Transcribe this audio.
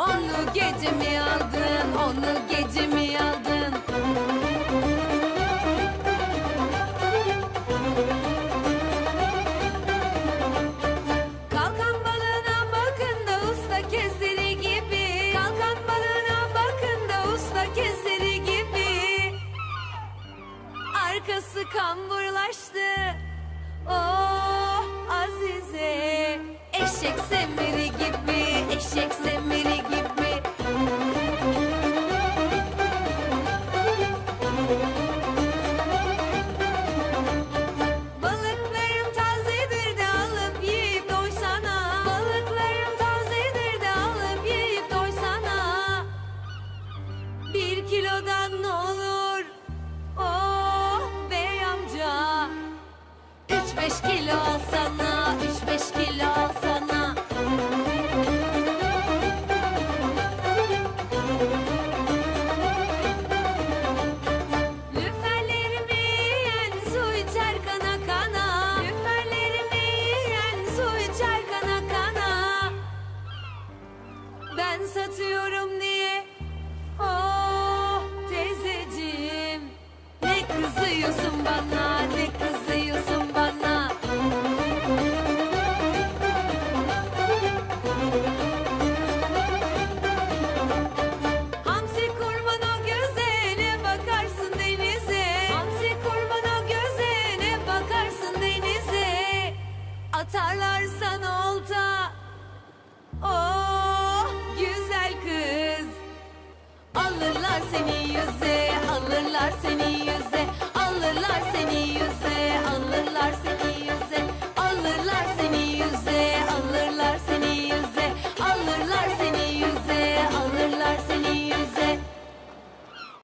Onu gece mi aldın? Onu gece mi aldın? Kalkan balığına bakın da usta keseri gibi. Kalkan balığına bakın da usta keseri gibi. Arkası kamburlaştı. Oh Azize. Eşek semeri gibi, eşek semeri kilodan ne olur? Oh bey amca. Üç beş kilo alsana, üç beş kilo alsana. Lüferlerimi su içer kana kana. Su içer. Ben satıyorum kurtarlar.